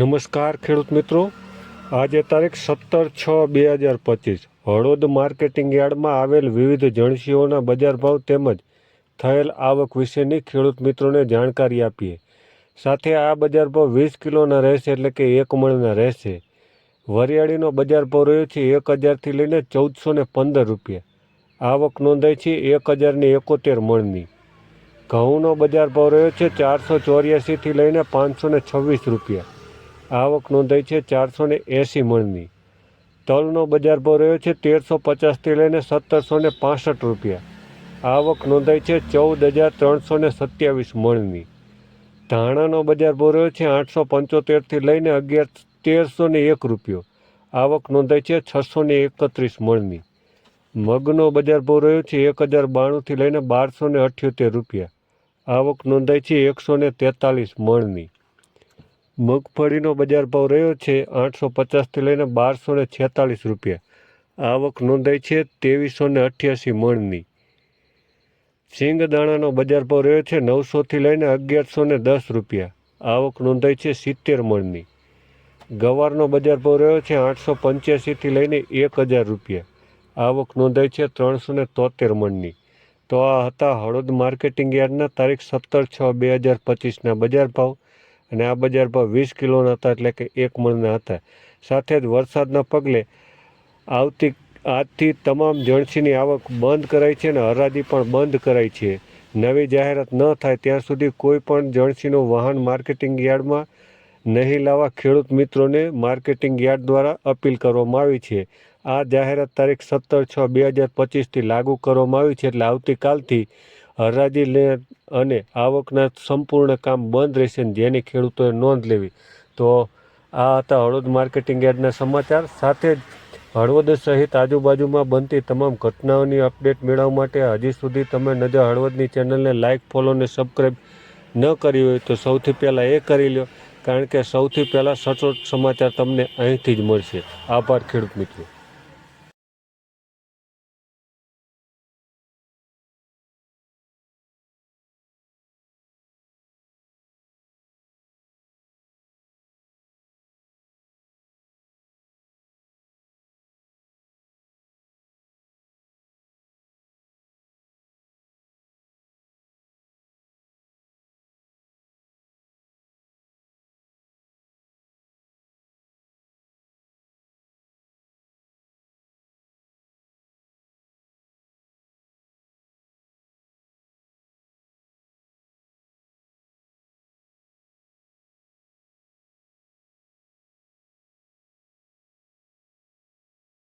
નમસ્કાર ખેડૂત મિત્રો. આજે તારીખ સત્તર છ બે હજાર પચીસ. હળવદ માર્કેટિંગ યાર્ડમાં આવેલ વિવિધ જણસીઓના બજાર ભાવ તેમજ થયેલ આવક વિશેની ખેડૂત મિત્રોને જાણકારી આપીએ. સાથે આ બજાર ભાવ વીસ કિલોના રહેશે એટલે કે એક મણના રહેશે. વરિયાળીનો બજાર ભાવ રહ્યો છે એક હજારથી લઈને ચૌદસો ને પંદર રૂપિયા. આવક નોંધાઈ છે એક હજારની એકોતેર મણની. ઘઉંનો બજાર ભાવ રહ્યો છે ચારસો ચોર્યાસીથી લઈને પાંચસો ને છવ્વીસ રૂપિયા. આવક નોંધાઈ છે ચારસો ને એંસી મણની. તલનો બજાર ભાવ રહ્યો છે તેરસો પચાસથી લઈને સત્તરસો ને પાસઠ રૂપિયા. આવક નોંધાઈ છે ચૌદ હજાર ત્રણસો ને સત્યાવીસ મણની. ધાણાનો બજાર ભાવ રહ્યો છે આઠસો પંચોતેરથી લઈને અગિયાર તેરસો ને એક રૂપિયો. આવક નોંધાઈ છે છસો ને એકત્રીસ મણની. મગનો બજાર ભાવ રહ્યો છે એક હજાર બાણુંથી લઈને બારસો ને અઠ્યોતેર રૂપિયા. આવક નોંધાઈ છે એકસો ને તેતાલીસ મણની. મગફળીનો બજાર ભાવ રહ્યો છે આઠસો પચાસથી લઈને બારસો ને છેતાલીસ રૂપિયા. આવક નોંધાઈ છે ત્રેવીસો ને અઠ્યાસી મણની. સિંગદાણાનો બજાર ભાવ રહ્યો છે નવસોથી લઈને અગિયારસો ને દસ રૂપિયા. આવક નોંધાઈ છે સિત્તેર મણની. ગવારનો બજાર ભાવ રહ્યો છે આઠસો પંચ્યાસીથી લઈને એક હજાર રૂપિયા. આવક નોંધાઈ છે ત્રણસો ને તોતેર મણની. તો આ હતા હળદ માર્કેટિંગ યાર્ડના તારીખ સત્તર છ બે હજાર પચીસના બજાર ભાવ. અને આ બજાર ભાવ વીસ કિલોના હતા એટલે કે એક મણના હતા. સાથે જ વરસાદના પગલે આવતી આજથી તમામ જણસીની આવક બંધ કરાઈ છે અને હરાજી પણ બંધ કરાઈ છે. નવી જાહેરાત ન થાય ત્યાં સુધી કોઈ પણ જણસીનું વાહન માર્કેટિંગ યાર્ડમાં નહીં લાવવા ખેડૂત મિત્રોને માર્કેટિંગ યાર્ડ દ્વારા અપીલ કરવામાં આવી છે. આ જાહેરાત તારીખ સત્તર છ બે હજાર પચીસથી લાગુ કરવામાં આવી છે એટલે આવતીકાલથી હરાજી લે અને આવકના સંપૂર્ણ કામ બંધ રહેશે જેની ખેડૂતોએ નોંધ લેવી. તો આ હતા હળવદ માર્કેટિંગ યાર્ડના સમાચાર. સાથે જ હળવદ સહિત આજુબાજુમાં બનતી તમામ ઘટનાઓની અપડેટ મેળવવા માટે હજી સુધી તમે નજર હળવદની ચેનલને લાઇક ફોલો અને સબસ્ક્રાઈબ ન કરી હોય તો સૌથી પહેલાં એ કરી લો કારણ કે સૌથી પહેલાં સચોટ સમાચાર તમને અહીંથી જ મળશે. આભાર ખેડૂત મિત્રો.